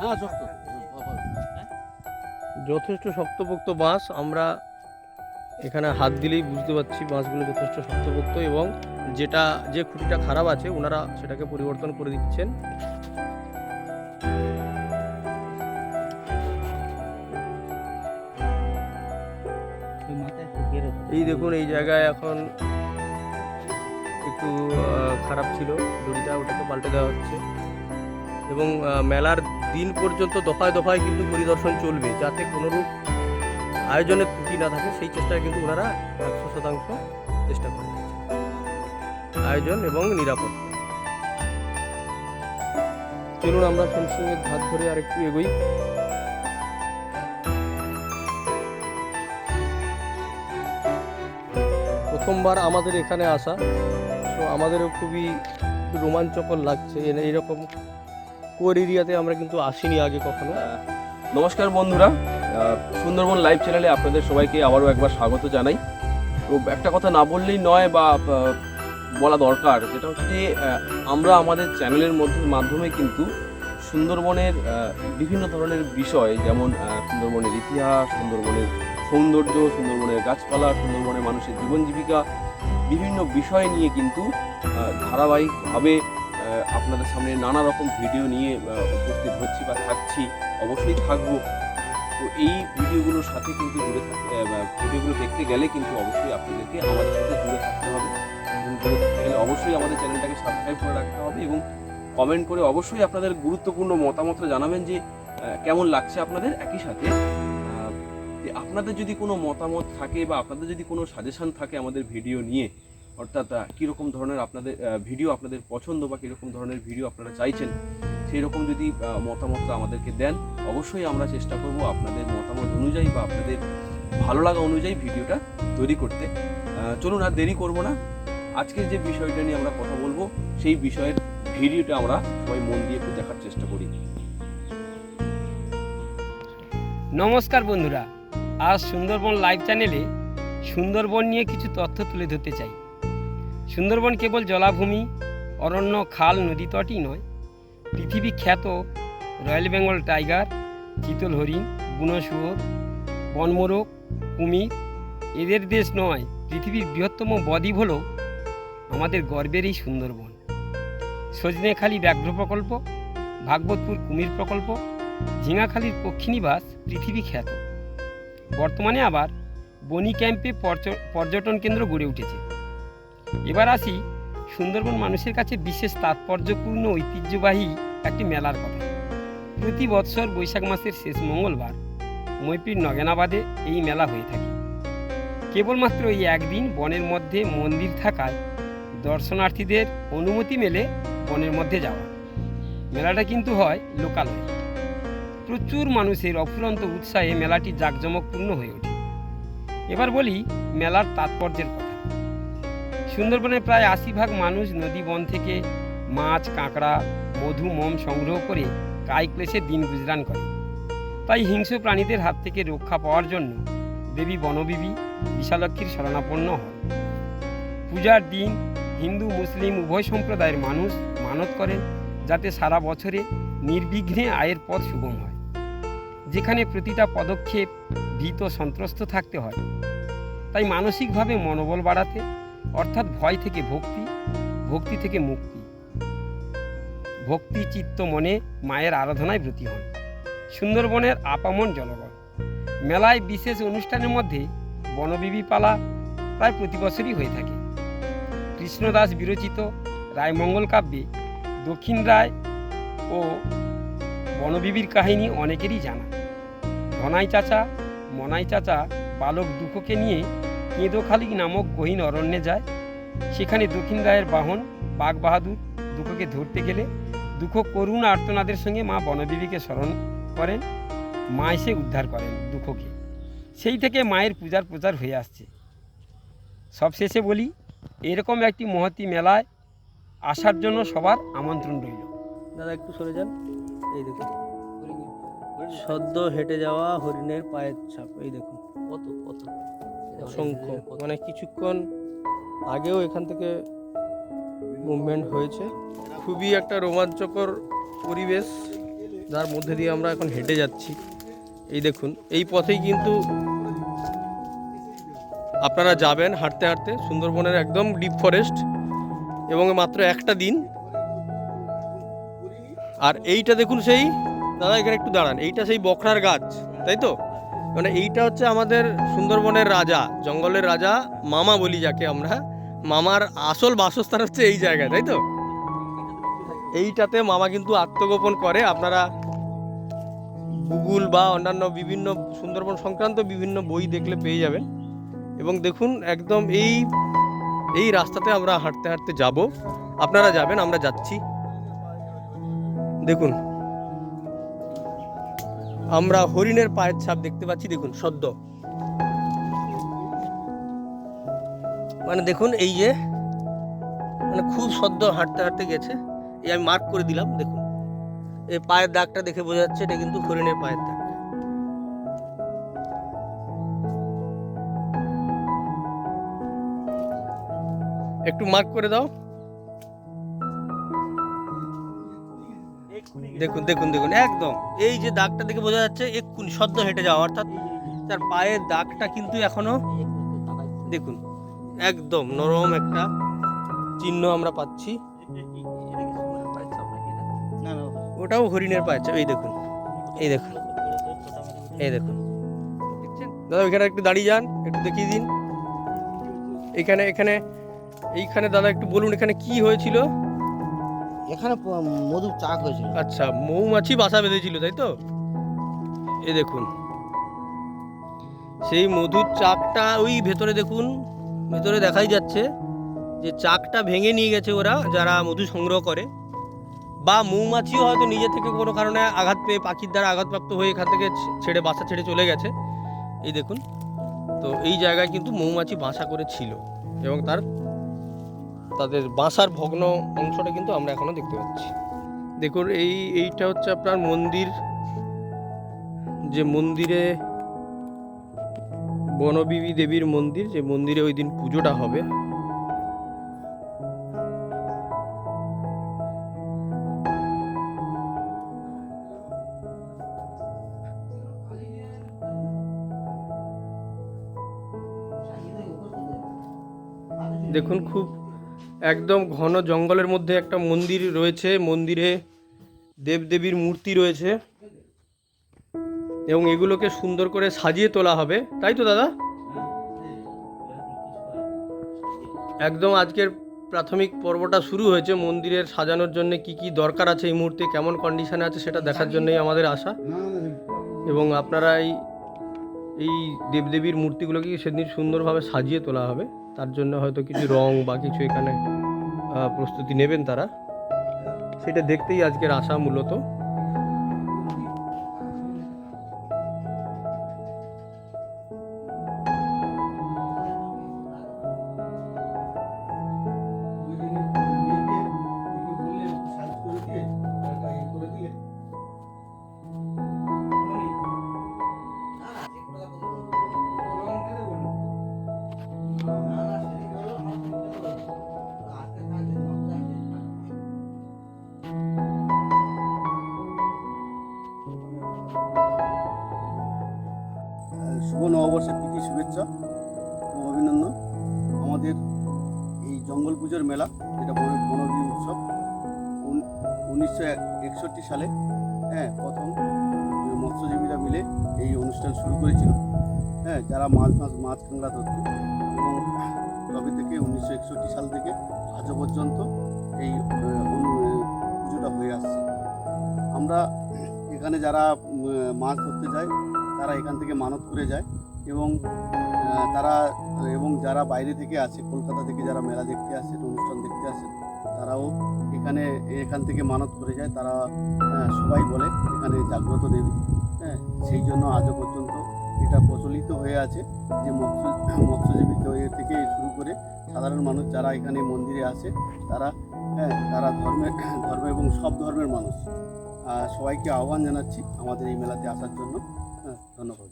হ্যাঁ যথেষ্ট শক্তপোক্ত বাঁশ। আমরা এখানে হাত দিলেই বুঝতে পারছি বাঁশগুলো যথেষ্ট শক্তপোক্ত এবং যেটা, যে খুঁটিটা খারাপ আছে, ওনারা সেটাকে পরিবর্তন করে দিচ্ছেন। এই দেখুন, এই জায়গায় এখন একটু খারাপ ছিল। দড়িটা, ওটাকে পাল্টে দেওয়া হচ্ছে। এবং মেলার দিন পর্যন্ত দফায় দফায় কিন্তু পরিদর্শন চলবে যাতে কোনোরূপ আয়োজনের ত্রুটি না থাকে, সেই চেষ্টায় কিন্তু ওনারা একশো শতাংশ চেষ্টা করে আয়োজন এবং নিরাপত্তা চলুন আমরা ফেন্সিংয়ের ধার ধরে আর একটু এগোই। প্রথমবার আমাদের এখানে আসা, তো আমাদেরও খুবই রোমাঞ্চকর লাগছে। এরকম কোর এরিয়াতে আমরা কিন্তু আসিনি আগে কখনো। নমস্কার বন্ধুরা। সুন্দরবন লাইভ চ্যানেলে আপনাদের সবাইকে আবারও একবার স্বাগত জানাই। তো একটা কথা না বললেই নয় বা বলা দরকার যেটা হচ্ছে যে আমরা আমাদের চ্যানেলের মধ্যে, মাধ্যমে কিন্তু সুন্দরবনের বিভিন্ন ধরনের বিষয়, যেমন সুন্দরবনের ইতিহাস, সুন্দরবনের সৌন্দর্য, সুন্দরবনের গাছপালা, সুন্দরবনের মানুষের জীবন জীবিকা, বিভিন্ন বিষয় নিয়ে কিন্তু ধারাবাহিকভাবে আপনাদের সামনে নানা রকম ভিডিও নিয়ে উপস্থিত হচ্ছি বা থাকছি, অবশ্যই থাকব। তো এই ভিডিওগুলোর সাথে কিন্তু জুড়ে থাকতে ভিডিওগুলো দেখতে গেলে কিন্তু অবশ্যই আপনাদেরকে আমাদের সাথে জুড়ে থাকতে হবে। এবং জুড়ে থাকতে গেলে অবশ্যই আমাদের চ্যানেলটাকে সাবস্ক্রাইব করে রাখতে হবে এবং কমেন্ট করে অবশ্যই আপনাদের গুরুত্বপূর্ণ মতামতটা জানাবেন যে কেমন লাগছে আপনাদের। একই সাথে আপনাদের যদি কোনো মতামত থাকে বা আপনাদের যদি কোনো সাজেশন থাকে আমাদের ভিডিও নিয়ে অর্থাৎ কীরকম ধরনের আপনাদের ভিডিও আপনাদের পছন্দ বা কীরকম ধরনের ভিডিও আপনারা চাইছেন সেই রকম যদি আহ, মতামতটা আমাদেরকে দেন অবশ্যই আমরা চেষ্টা করব আপনাদের মতামত অনুযায়ী বা আপনাদের ভালো লাগা অনুযায়ী ভিডিওটা তৈরি করতে। চলুন আর দেরি করব না। আজকের যে বিষয়টা নিয়ে আমরা কথা বলব সেই বিষয়ের ভিডিওটা আমরা সবাই মন দিয়ে একটু দেখার চেষ্টা করি। নমস্কার বন্ধুরা আজ সুন্দরবন লাইভ চ্যানেলে সুন্দরবন নিয়ে কিছু তথ্য তুলে ধরতে চাই। সুন্দরবন কেবল জলাভূমি, অরণ্য, খাল, নদী তটই নয়। পৃথিবী খ্যাত রয়্যাল বেঙ্গল টাইগার, চিতল হরিণ, বুনো শুয়োর, বনমোরগ, কুমির, এদের দেশ নয়, পৃথিবীর বৃহত্তম বদ্বীপ হল আমাদের গর্বের এই সুন্দরবন। সজনেখালি ব্যাঘ্র প্রকল্প, ভাগবতপুর কুমির প্রকল্প, ঝিঙাখালির পক্ষীনিবাস পৃথিবী খ্যাত। বর্তমানে আবার বনি ক্যাম্পে পর্যটন কেন্দ্র গড়ে উঠেছে। এবার আসি সুন্দরবন মানুষের কাছে বিশেষ তাৎপর্যপূর্ণ, ঐতিহ্যবাহী একটি মেলার কথা। প্রতি বৎসর বৈশাখ মাসের শেষ মঙ্গলবার মৈপির নগেনাবাদে এই মেলা হয়ে থাকে। কেবলমাত্র এই একদিন বনের মধ্যে মন্দির থাকায় দর্শনার্থীদের অনুমতি মেলে বনের মধ্যে যাওয়া। মেলাটা কিন্তু হয় লোকালয়ে। প্রচুর মানুষের অফুরন্ত উৎসাহে মেলাটি জাঁকজমকপূর্ণ হয়ে ওঠে। এবার বলি মেলার তাৎপর্যের কথা। সুন্দরবনের প্রায় আশি ভাগ মানুষ নদী বন থেকে মাছ, কাঁকড়া, মধু, মোম সংগ্রহ করে কায় ক্লেশে দিন গুজরান করে। তাই হিংস্র প্রাণীদের হাত থেকে রক্ষা পাওয়ার জন্য দেবী বনবিবি বিশালক্ষীর শরণাপন্ন হয় পূজার দিন হিন্দু, মুসলিম উভয় সম্প্রদায়ের মানুষ মানত করেন যাতে সারা বছরে নির্বিঘ্নে আয়ের পথ সুগম হয়। যেখানে প্রতিটা পদক্ষেপ ভীত সন্ত্রস্ত থাকতে হয়। তাই মানসিকভাবে মনোবল বাড়াতে অর্থাৎ ভয় থেকে ভক্তি ভক্তি থেকে মুক্তি। ভক্তি চিত্ত মনে মায়ের আরাধনায় ব্রতী হন। সুন্দরবনের আপামন জনগণ। মেলায় বিশেষ অনুষ্ঠানের মধ্যে বনবিবি পালা প্রায় প্রতি বছরই হয়ে থাকে। কৃষ্ণদাস বিরচিত রায়মঙ্গল কাব্যে দক্ষিণ রায় ও বনবিবির কাহিনী অনেকেরই জানা। ধনাই চাচা, মনাই চাচা, বালক দুঃখকে নিয়ে কেঁদোখালি নামক গহীন অরণ্যে যায়। সেখানে দক্ষিণ রায়ের বাহন বাঘ বাহাদুর দুঃখকে ধরতে গেলে দুঃখ করুণ আর্তনাদের সঙ্গে মা বনদেবীকে স্মরণ করেন। মা এসে উদ্ধার করেন দুঃখকে। সেই থেকে মায়ের পূজার প্রচার হয়ে আসছে। সবশেষে বলি এরকম একটি মহতি মেলায় আসার জন্য সবার আমন্ত্রণ রইল। দাদা একটু সরে যান। এই দেখুন সদ্য হেঁটে যাওয়া হরিণের পায়ের ছাপ এই দেখুন। কত কত? অসংখ্য মানে কিছুক্ষণ আগেও এখান থেকে মুভমেন্ট হয়েছে। খুবই একটা রোমাঞ্চকর পরিবেশ যার মধ্যে দিয়ে আমরা এখন হেঁটে যাচ্ছি। এই দেখুন এই পথেই কিন্তু আপনারা যাবেন হাঁটতে হাঁটতে সুন্দরবনের একদম ডিপ ফরেস্ট এবং মাত্র একটা দিন। আর এইটা দেখুন সেই দাদা এখানে একটু দাঁড়ান এইটা সেই বকরার গাছ তাই তো? মানে এইটা হচ্ছে আমাদের সুন্দরবনের রাজা, জঙ্গলের রাজা মামা বলি যাকে আমরা। মামার আসল বাসস্থান হচ্ছে এই জায়গায়, তাই তো? এইটাতে মামা কিন্তু আত্মগোপন করে। আপনারা গুগল বা অন্যান্য বিভিন্ন সুন্দরবন সংক্রান্ত বিভিন্ন বই দেখলে পেয়ে যাবেন। এবং দেখুন, একদম এই এই রাস্তাতে আমরা হাঁটতে হাঁটতে যাব। আপনারা যাবেন, আমরা যাচ্ছি। দেখুন আমরা হরিণের পায়ের ছাপ দেখতে পাচ্ছি, দেখুন, সদ্য। মানে দেখুন, এই যে মানে খুব সদ্য হাঁটতে হাঁটতে গেছে। এই আমি মার্ক করে দিলাম, দেখুন। এই পায়ের দাগটা দেখে বোঝা যাচ্ছে, এটা কিন্তু হরিণের পায়ের দাগ। একটু মার্ক করে দাও। দেখুন দেখুন দেখুন একদম। এই যে দাগটা দেখে বোঝা যাচ্ছে এক্ষুনি সদ্য হেঁটে যাওয়া অর্থাৎ তার পায়ের দাগটা কিন্তু এখনও দেখুন একদম নরম একটা চিহ্ন আমরা পাচ্ছি। ওটাও হরিণের পায়ের ছাপ। এই দেখুন এই দেখুন এই দেখুন। দাদা এখানে একটু দাঁড়িয়ে যান একটু দেখিয়ে দিন। এখানে এখানে এইখানে দাদা একটু বলুন এখানে কি হয়েছিল? এখানে মধু চাক হয়েছিল আচ্ছা মৌমাছি বাসা বেঁধেছিল, তাই তো? এই দেখুন, সেই মধুর চাকটা ওই ভেতরে দেখুন, ভেতরে দেখাই যাচ্ছে যে চাকটা ভেঙে নিয়ে গেছে ওরা, যারা মধু সংগ্রহ করে। বা মৌমাছিও হয়তো নিজে থেকে কোনো কারণে আঘাত পেয়ে পাখির দ্বারা আঘাতপ্রাপ্ত হয়ে এখান থেকে ছেড়ে, বাসা ছেড়ে চলে গেছে। এই দেখুন, তো এই জায়গায় কিন্তু মৌমাছি বাসা করেছিল এবং তার তাদের বাসার ভগ্ন অংশটা কিন্তু আমরা এখনও দেখতে পাচ্ছি। দেখুন, এই, এইটা হচ্ছে আপনার মন্দির। যে মন্দিরে বনবিবি দেবীর মন্দির, যে মন্দিরে ওই দিন পুজোটা হবে। দেখুন, খুব একদম ঘন জঙ্গলের মধ্যে একটা মন্দির রয়েছে, মন্দিরে দেবদেবীর মূর্তি রয়েছে। এবং এগুলোকে সুন্দর করে সাজিয়ে তোলা হবে। তাই তো দাদা? একদম আজকের প্রাথমিক পর্বটা শুরু হয়েছে। মন্দিরের সাজানোর জন্য কি কি দরকার আছে এই মুহূর্তে, কেমন কন্ডিশনে আছে সেটা দেখার জন্যই আমাদের আশা। এবং আপনারা এই এই দেবদেবীর মূর্তিগুলোকে সেদিন সুন্দরভাবে সাজিয়ে তোলা হবে। তার জন্য হয়তো কিছু রং বা কিছু এখানে প্রস্তুতি নেবেন তারা। সেটা দেখতেই আজকের আশা মূলত। শুভ মেলা, যেটা বন বনবী উৎসব। উনিশশো এক- একষট্টি সালে হ্যাঁ প্রথম মৎস্যজীবীরা মিলে এই অনুষ্ঠান শুরু করেছিল। হ্যাঁ যারা মাছ মাছ মাছ কাঁকড়া ধরত। এবং তবে থেকে উনিশশো একষট্টি সাল থেকে আজও পর্যন্ত এই পুজোটা হয়ে আসছে। আমরা এখানে যারা মাছ ধরতে যায়, তারা এখান থেকে মানত করে যায়। এবং তারা, এবং যারা বাইরে থেকে আসে, কলকাতা থেকে যারা মেলা দেখতে আসে, অনুষ্ঠান দেখতে আসে, তারাও এখানে, এখান থেকে মানত করে যায়। তারা সবাই বলে এখানে জাগ্রত দেবী। হ্যাঁ সেই জন্য আজও পর্যন্ত এটা প্রচলিত হয়ে আছে যে মৎস্য মৎস্যজীবী থেকে শুরু করে সাধারণ মানুষ যারা এখানে মন্দিরে আসে, তারা হ্যাঁ তারা ধর্মে, ধর্ম এবং সব ধর্মের মানুষ। সবাইকে আহ্বান জানাচ্ছি আমাদের এই মেলাতে আসার জন্য। হ্যাঁ ধন্যবাদ।